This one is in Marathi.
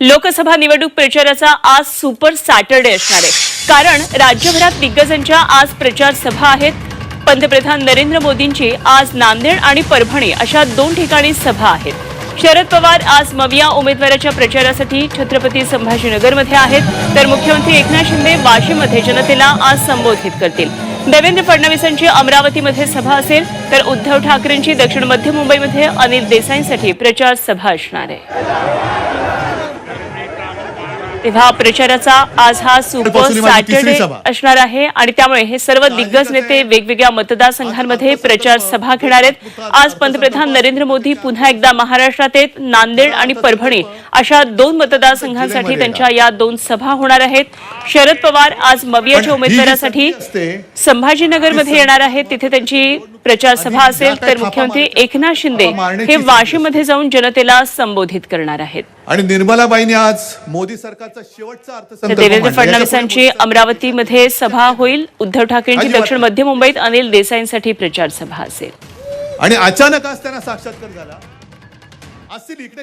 लोकसभा निवडणूक प्रचाराचा आज सुपर सॅटरडे असणार आहे. कारण राज्यभरात दिग्गजांच्या आज प्रचार सभा आहेत. पंतप्रधान नरेंद्र मोदींची आज नांदेड आणि परभणी अशा दोन ठिकाणी सभा आहेत. शरद पवार आज मविया उमेदवाराच्या प्रचारासाठी छत्रपती संभाजीनगरमध्ये आहेत. तर मुख्यमंत्री एकनाथ शिंदे वाशीमध्ये जनतेला आज संबोधित करतील. देवेंद्र फडणवीसांची अमरावतीमध्ये सभा असेल तर उद्धव ठाकरेंची दक्षिण मध्य मुंबईमध्ये अनिल देसाईंसाठी प्रचार सभा असणार आहे. तेव्हा प्रचाराचा आज हा सुपर सॅटरडे. असणार आहे. आणि त्यामुळे हे सर्व दिग्गज नेते वेगवेगळ्या मतदारसंघांमध्ये प्रचार सभा घेणार आहेत. आज पंतप्रधान नरेंद्र मोदी पुन्हा एकदा महाराष्ट्रात येत नांदेड आणि परभणी अशा दोन मतदारसंघांसाठी त्यांच्या या दोन सभा होणार आहेत. शरद पवार आज मवियाच्या उमेदवारासाठी संभाजीनगरमध्ये येणार आहेत. तिथे त्यांची प्रचार सभा असेल तर मुख्यमंत्री एकनाथ शिंदे हे वाशीमध्ये जाऊन जनतेला संबोधित करणार आहेत. आणि निर्मलाबाईंनी आज मोदी सरकारचा देवेंद्र. फडणवीसांची अमरावतीमध्ये सभा होईल. उद्धव ठाकरेंची दक्षिण मध्य मुंबईत अनिल देसाईंसाठी प्रचार सभा असेल. आणि अचानक आज त्यांना साक्षात्कार झाला. असतील इकडे